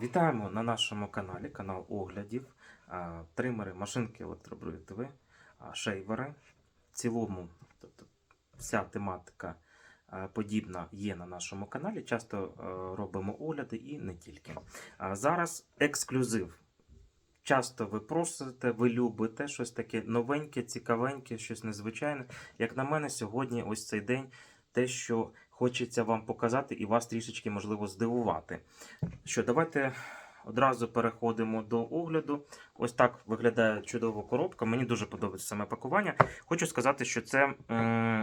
Вітаємо на нашому каналі, канал оглядів, тримери, машинки електробритви, шейвери. В цілому, тобто вся тематика подібна є на нашому каналі. Часто е, робимо огляди і не тільки. Зараз ексклюзив. Часто ви просите, ви любите щось таке новеньке, цікавеньке, щось незвичайне. Як на мене, сьогодні ось цей день те, що хочеться вам показати і вас трішечки можливо здивувати. Що, давайте одразу переходимо до огляду. Ось так виглядає чудова коробка. Мені дуже подобається саме пакування. Хочу сказати, що це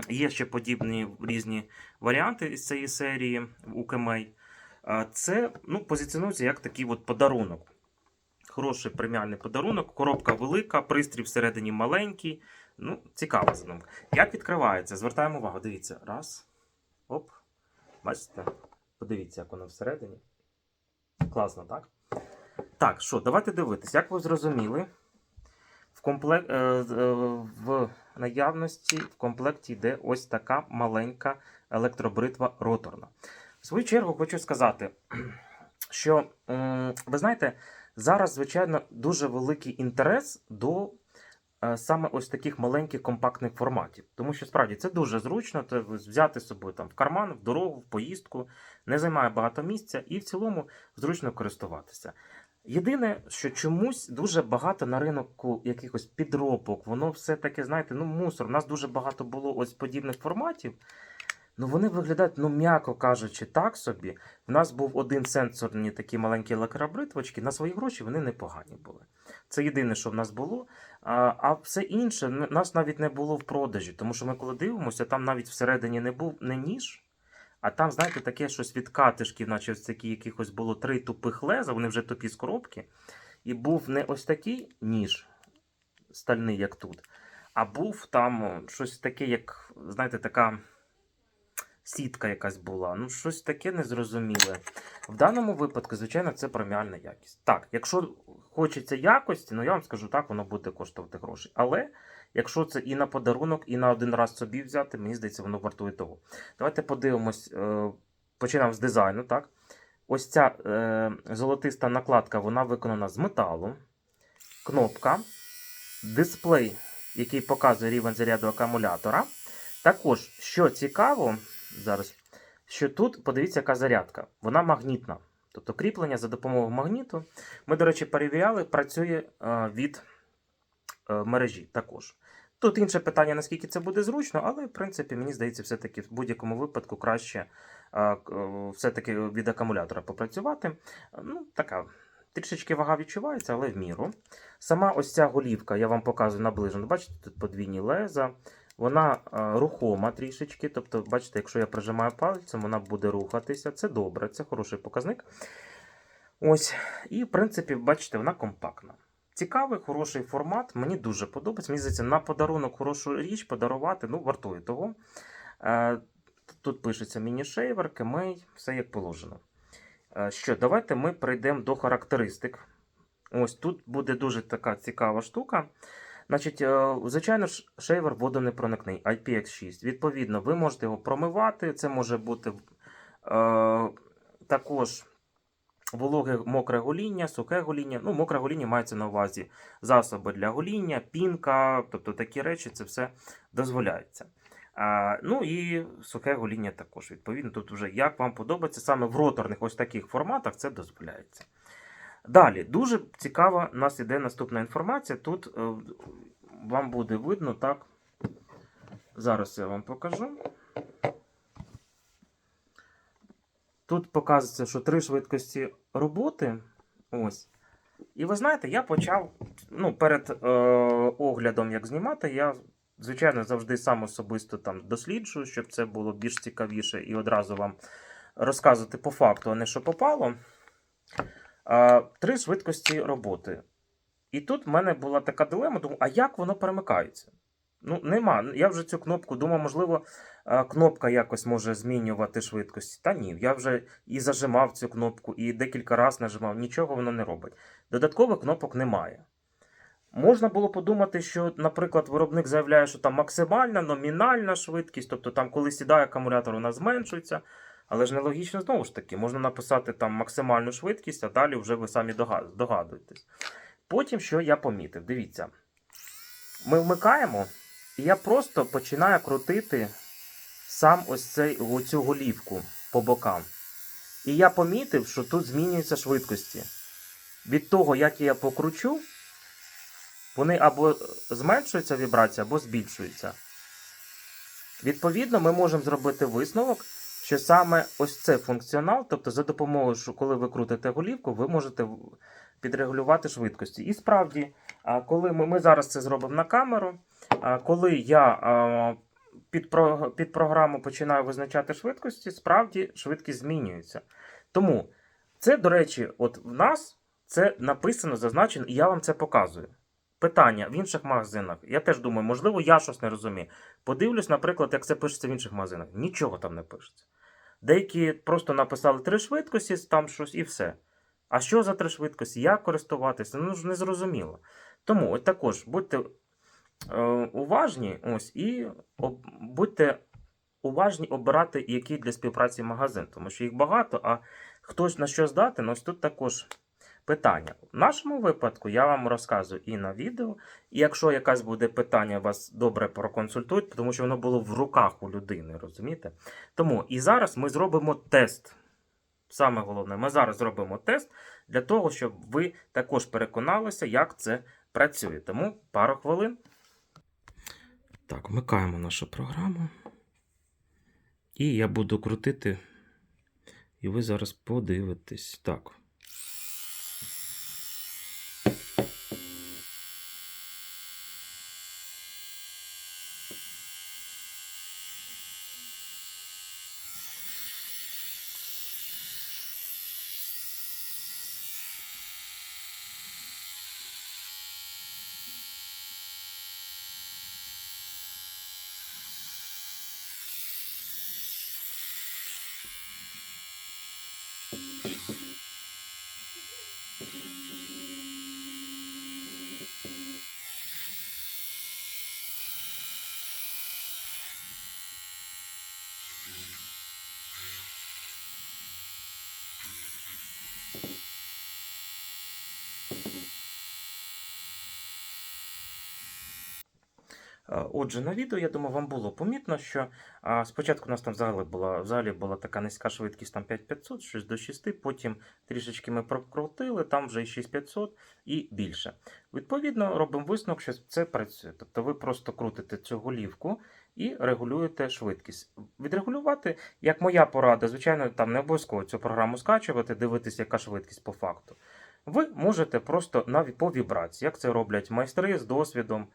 є ще подібні різні варіанти з цієї серії у Кемей. Це ну, позиціонується як такий от подарунок. Хороший преміальний подарунок. Коробка велика, пристрій всередині маленький. Ну, цікава задумка. Як відкривається? Звертаємо увагу. Дивіться. Раз. Оп. Бачите? Подивіться, як воно всередині. Класно, так? Так, що, давайте дивитись. Як ви зрозуміли, в, комплек... е, е, в наявності в комплекті йде ось така маленька електробритва роторна. В свою чергу хочу сказати, що ви знаєте, зараз, звичайно, дуже великий інтерес до саме ось таких маленьких компактних форматів. Тому що справді це дуже зручно це взяти з собою там в карман, в дорогу, в поїздку, не займає багато місця і в цілому зручно користуватися. Єдине, що чомусь дуже багато на ринку якихось підробок, воно все таке, знаєте, ну мусор. У нас дуже багато було ось подібних форматів. Ну вони виглядають, ну м'яко кажучи, так собі. В нас був один сенсорні такі маленькі лакробритвочки, на свої гроші вони непогані були. Це єдине, що в нас було. А, все інше нас навіть не було в продажі, тому що ми коли дивимося, там навіть всередині не був не ніж, а там, знаєте, таке щось від катишків, наче ось такі якихось було три тупих леза, вони вже тупі з коробки. І був не ось такий ніж стальний, як тут, а був там щось таке, як, знаєте, така сітка якась була. Ну, щось таке незрозуміле. В даному випадку, звичайно, це преміальна якість. Так, якщо хочеться якості, ну я вам скажу так, воно буде коштувати гроші. Але якщо це і на подарунок, і на один раз собі взяти, мені здається, воно вартує того. Давайте подивимось, е, починаємо з дизайну. так? Ось ця е, золотиста накладка, вона виконана з металу. Кнопка, дисплей, який показує рівень заряду акумулятора. Також, що цікаво, зараз, що тут, подивіться, яка зарядка. Вона магнітна. Тобто кріплення за допомогою магніту. Ми, до речі, перевіряли, працює е, від е, мережі також. Тут інше питання, наскільки це буде зручно, але в принципі, мені здається, все-таки в будь-якому випадку краще е, все-таки від акумулятора попрацювати. Ну, така трішечки вага відчувається, але в міру. Сама ось ця голівка, я вам показую наближено. Бачите, тут подвійні леза. Вона е, рухома трішечки. Тобто, бачите, якщо я прижимаю пальцем, вона буде рухатися. Це добре, це хороший показник. Ось. І, в принципі, бачите, вона компактна. Цікавий, хороший формат. Мені дуже подобається. Мені здається, на подарунок хорошу річ подарувати, ну, вартує того. Е, Тут пишеться міні-шейвер, кемей, все як положено. Е, Що, давайте ми перейдемо до характеристик. Ось тут буде дуже така цікава штука. Значить, е, звичайно ж, шейвер водонепроникний IPX6. Відповідно, ви можете його промивати. Це може бути е, також вологе мокре гоління, сухе гоління. Ну, мокре гоління мається на увазі засоби для гоління, пінка, тобто такі речі, це все дозволяється. А, ну і сухе гоління також. Відповідно, тут вже як вам подобається, саме в роторних ось таких форматах це дозволяється. Далі, дуже цікава у нас іде наступна інформація. Тут е, вам буде видно, так. Зараз я вам покажу. Тут показується, що три швидкості роботи. Ось. І ви знаєте, я почав ну, перед е, оглядом, як знімати, я, звичайно, завжди сам особисто там досліджую, щоб це було більш цікавіше і одразу вам розказувати по факту, а не що попало. Три швидкості роботи. І тут в мене була така дилема, думаю, а як воно перемикається? Ну, нема. Я вже цю кнопку думав, можливо, кнопка якось може змінювати швидкості. Та ні, я вже і зажимав цю кнопку, і декілька разів нажимав, нічого воно не робить. Додаткових кнопок немає. Можна було подумати, що, наприклад, виробник заявляє, що там максимальна номінальна швидкість, тобто там, коли сідає акумулятор, вона зменшується. Але ж нелогічно знову ж таки, можна написати там максимальну швидкість, а далі вже ви самі дога- здогадуєтесь. Потім, що я помітив, дивіться, ми вмикаємо, і я просто починаю крутити сам ось цей, оцю голівку по бокам. І я помітив, що тут змінюються швидкості. Від того, як я покручу, вони або зменшуються вібрація, або збільшуються. Відповідно, ми можемо зробити висновок, що саме ось цей функціонал, тобто за допомогою, що коли ви крутите голівку, ви можете підрегулювати швидкості. І справді, коли ми, ми зараз це зробимо на камеру, коли я під, під програму починаю визначати швидкості, справді швидкість змінюється. Тому це, до речі, от в нас це написано, зазначено, і я вам це показую. Питання в інших магазинах. Я теж думаю, можливо, я щось не розумію. Подивлюсь, наприклад, як це пишеться в інших магазинах. Нічого там не пишеться. Деякі просто написали три швидкості, там щось і все. А що за три швидкості? Як користуватися? Ну ж не зрозуміло. Тому також будьте е, уважні ось, і об, будьте уважні обирати, який для співпраці магазин, тому що їх багато, а хтось на що здати, ну ось тут також питання. В нашому випадку я вам розказую і на відео, і якщо якась буде питання, вас добре проконсультують, тому що воно було в руках у людини, розумієте? Тому і зараз ми зробимо тест. Саме головне, ми зараз зробимо тест для того, щоб ви також переконалися, як це працює. Тому пару хвилин. Так, вмикаємо нашу програму. І я буду крутити, і ви зараз подивитесь. Так. Е, Отже, на відео, я думаю, вам було помітно, що спочатку у нас там взагалі була, взагалі була така низька швидкість, там 5500, щось до 6, потім трішечки ми прокрутили, там вже і 6500 і більше. Відповідно, робимо висновок, що це працює. Тобто ви просто крутите цю голівку і регулюєте швидкість. Відрегулювати, як моя порада, звичайно, там не обов'язково цю програму скачувати, дивитися, яка швидкість по факту. Ви можете просто навіть по вібрації, як це роблять майстри з досвідом.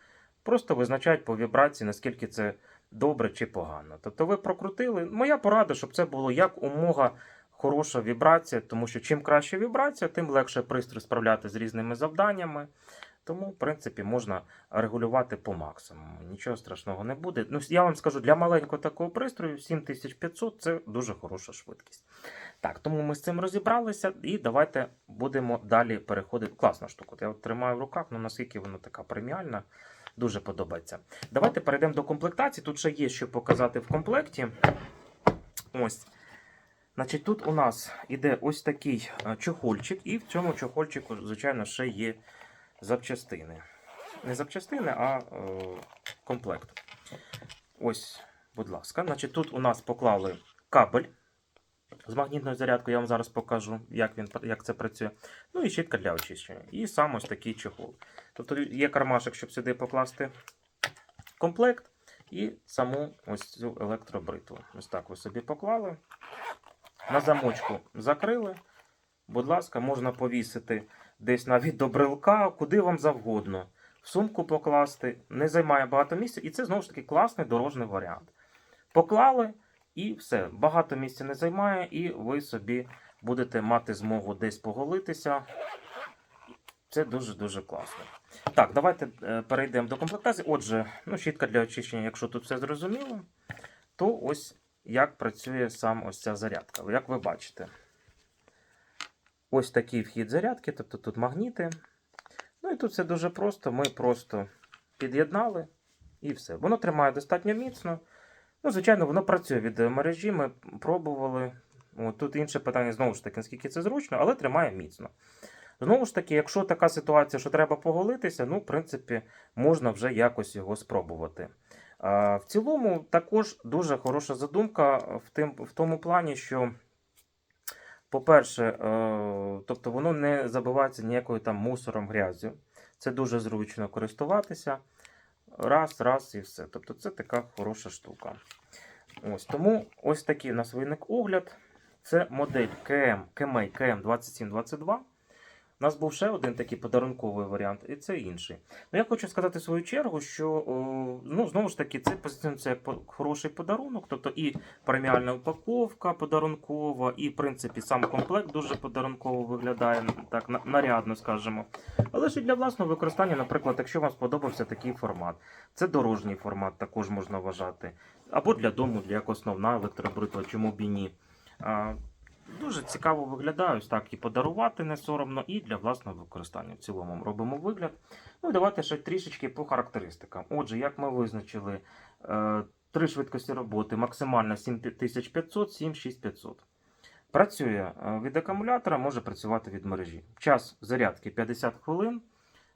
Просто визначають по вібрації, наскільки це добре чи погано. Тобто ви прокрутили. Моя порада, щоб це було як умога хороша вібрація, тому що чим краще вібрація, тим легше пристрій справляти з різними завданнями. Тому, в принципі, можна регулювати по максимуму. Нічого страшного не буде. Ну, я вам скажу, для маленького такого пристрою 7500 це дуже хороша швидкість. Так, тому ми з цим розібралися, і давайте будемо далі переходити. Класна штука. Я от тримаю в руках, ну наскільки вона така преміальна. Дуже подобається. Давайте перейдемо до комплектації. Тут ще є що показати в комплекті. Ось. Значить, тут у нас іде ось такий е, чохольчик, і в цьому чохольчику, звичайно, ще є запчастини. Не запчастини, а е, комплект. Ось, будь ласка. Значить, тут у нас поклали кабель з магнітною зарядкою. Я вам зараз покажу, як, він, як це працює. Ну і щітка для очищення. І сам ось такий чохол. Тобто є кармашок, щоб сюди покласти комплект і саму ось цю електробритву. Ось так ви собі поклали. На замочку закрили. Будь ласка, можна повісити десь навіть до брелка, куди вам завгодно. В сумку покласти, не займає багато місця, і це знову ж таки класний дорожній варіант. Поклали і все. Багато місця не займає, і ви собі будете мати змогу десь поголитися. Це дуже-дуже класно. Так, давайте е, перейдемо до комплектації. Отже, ну, щітка для очищення, якщо тут все зрозуміло, то ось як працює сам ось ця зарядка. Як ви бачите, ось такий вхід зарядки, тобто тут магніти. Ну і тут все дуже просто. Ми просто під'єднали і все. Воно тримає достатньо міцно. Ну, звичайно, воно працює від мережі. Ми пробували, От, тут інше питання, знову ж таки, наскільки це зручно, але тримає міцно. Знову ж таки, якщо така ситуація, що треба поголитися, ну, в принципі, можна вже якось його спробувати. А, в цілому, також дуже хороша задумка в, тим, в тому плані, що, по-перше, е, тобто воно не забивається ніякою там мусором, грязю. Це дуже зручно користуватися. Раз, раз і все. Тобто це така хороша штука. Ось тому ось такий у нас виник огляд. Це модель KM, KMA KM2722. У нас був ще один такий подарунковий варіант, і це інший. Ну, я хочу сказати в свою чергу, що ну, знову ж таки, це позиціонується як хороший подарунок, тобто і преміальна упаковка подарункова, і в принципі сам комплект дуже подарунково виглядає, так нарядно, скажімо. Але ж і для власного використання, наприклад, якщо вам сподобався такий формат, це дорожній формат, також можна вважати. Або для дому, для як основна електробритва, чому б і ні. Дуже цікаво виглядає, ось так і подарувати не соромно, і для власного використання. В цілому робимо вигляд. Ну і давайте ще трішечки по характеристикам. Отже, як ми визначили, е, три швидкості роботи, максимальна 7500, 76500. Працює е, від акумулятора, може працювати від мережі. Час зарядки 50 хвилин.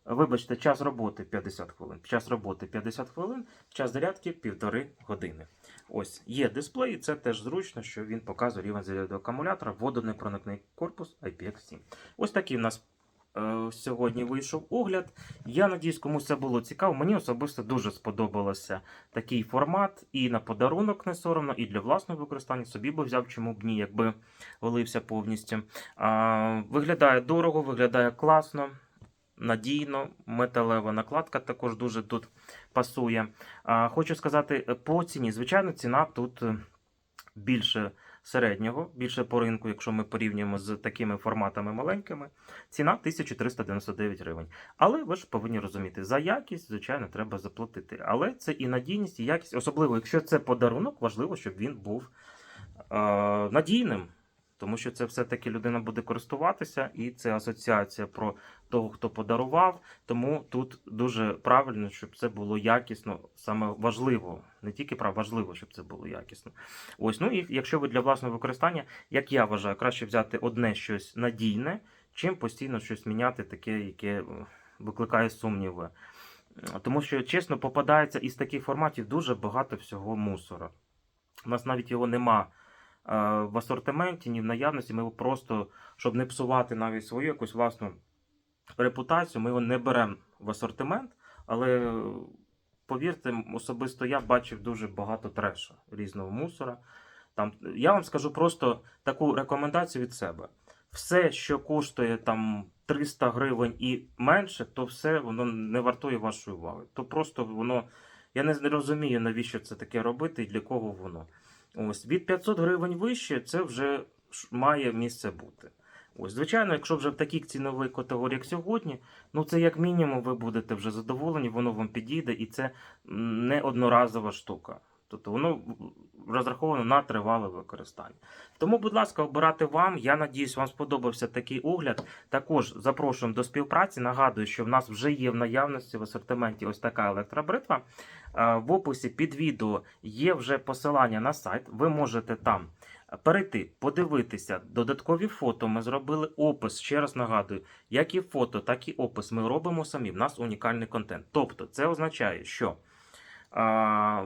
Вибачте, час роботи 50 хвилин. Час роботи 50 хвилин, час зарядки 1,5 години. Ось є дисплей, і це теж зручно, що він показує рівень заряду акумулятора, водонепроникний корпус IPX7. Ось такий у нас е, сьогодні вийшов огляд. Я надіюсь, комусь це було цікаво. Мені особисто дуже сподобався такий формат і на подарунок не соромно, і для власного використання собі би взяв, чому б ні, якби валився повністю. А, виглядає дорого, виглядає класно. Надійно, металева накладка також дуже тут пасує. Хочу сказати по ціні. Звичайно, ціна тут е, більше середнього, більше по ринку, якщо ми порівнюємо з такими форматами маленькими. Ціна 1399 гривень. Але ви ж повинні розуміти, за якість, звичайно, треба заплатити. Але це і надійність, і якість, особливо, якщо це подарунок, важливо, щоб він був е, надійним. Тому що це все-таки людина буде користуватися, і це асоціація про того, хто подарував. Тому тут дуже правильно, щоб це було якісно, саме важливо, не тільки прав, важливо, щоб це було якісно. Ось, ну і якщо ви для власного використання, як я вважаю, краще взяти одне щось надійне, чим постійно щось міняти, таке, яке е, викликає сумніви. Тому що, чесно, попадається із таких форматів дуже багато всього мусора. У нас навіть його нема в асортименті, ні в наявності. Ми його просто, щоб не псувати навіть свою якусь власну репутацію, ми його не беремо в асортимент. Але е, повірте, особисто я бачив дуже багато трешу різного мусора. Там, я вам скажу просто таку рекомендацію від себе. Все, що коштує там 300 гривень і менше, то все воно не вартує вашої уваги. То просто воно. Я не розумію, навіщо це таке робити і для кого воно. Ось від 500 гривень вище це вже має місце бути. Ось, звичайно, якщо вже в такій ціновій категорії, як сьогодні, ну це як мінімум ви будете вже задоволені, воно вам підійде, і це не одноразова штука. Тобто воно розраховано на тривале використання. Тому, будь ласка, обирати вам. Я надіюсь, вам сподобався такий огляд. Також запрошуємо до співпраці. Нагадую, що в нас вже є в наявності в асортименті ось така електробритва. Е, В описі під відео є вже посилання на сайт. Ви можете там перейти, подивитися додаткові фото. Ми зробили опис. Ще раз нагадую, як і фото, так і опис ми робимо самі. В нас унікальний контент. Тобто, це означає, що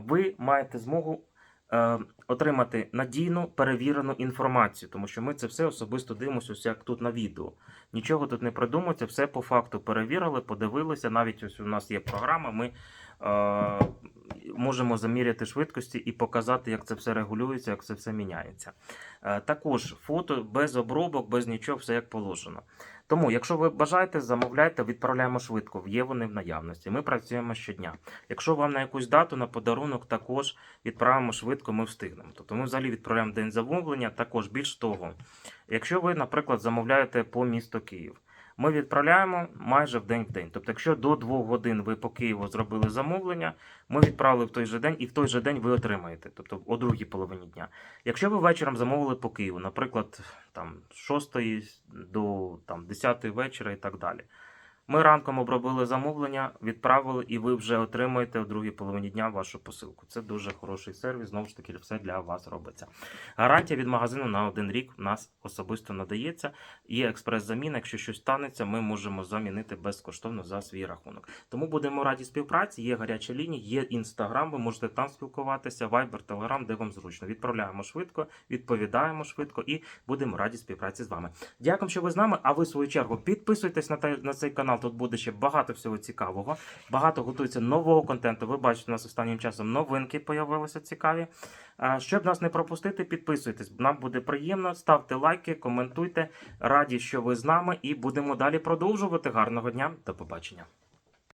ви маєте змогу е, отримати надійну перевірену інформацію, тому що ми це все особисто дивимося, ось як тут на відео. Нічого тут не придумується, все по факту перевірили, подивилися. Навіть ось у нас є програма. Ми можемо заміряти швидкості і показати, як це все регулюється, як це все міняється. Е, також фото без обробок, без нічого, все як положено. Тому, якщо ви бажаєте, замовляйте, відправляємо швидко. Є вони в наявності. Ми працюємо щодня. Якщо вам на якусь дату на подарунок також відправимо швидко, ми встигнемо. Тобто ми взагалі відправляємо день замовлення. Також більш того, якщо ви, наприклад, замовляєте по місту Київ, ми відправляємо майже в день в день. Тобто, якщо до 2 годин ви по Києву зробили замовлення, ми відправили в той же день, і в той же день ви отримаєте, тобто о другій половині дня. Якщо ви вечором замовили по Києву, наприклад, там з 6 до там, 10 вечора і так далі. Ми ранком обробили замовлення, відправили, і ви вже отримаєте у другій половині дня вашу посилку. Це дуже хороший сервіс. Знову ж таки, все для вас робиться. Гарантія від магазину на один рік у нас особисто надається. Є експрес-заміна. Якщо щось станеться, ми можемо замінити безкоштовно за свій рахунок. Тому будемо раді співпраці. Є гаряча лінія, є інстаграм. Ви можете там спілкуватися, Viber, Telegram, де вам зручно. Відправляємо швидко, відповідаємо швидко і будемо раді співпраці з вами. Дякую, що ви з нами. А ви в свою чергу підписуйтесь на цей канал. Тут буде ще багато всього цікавого. Багато готується нового контенту. Ви бачите, у нас останнім часом новинки появилися цікаві. Щоб нас не пропустити, підписуйтесь. Нам буде приємно. Ставте лайки, коментуйте. Раді, що ви з нами, і будемо далі продовжувати. Гарного дня. До побачення.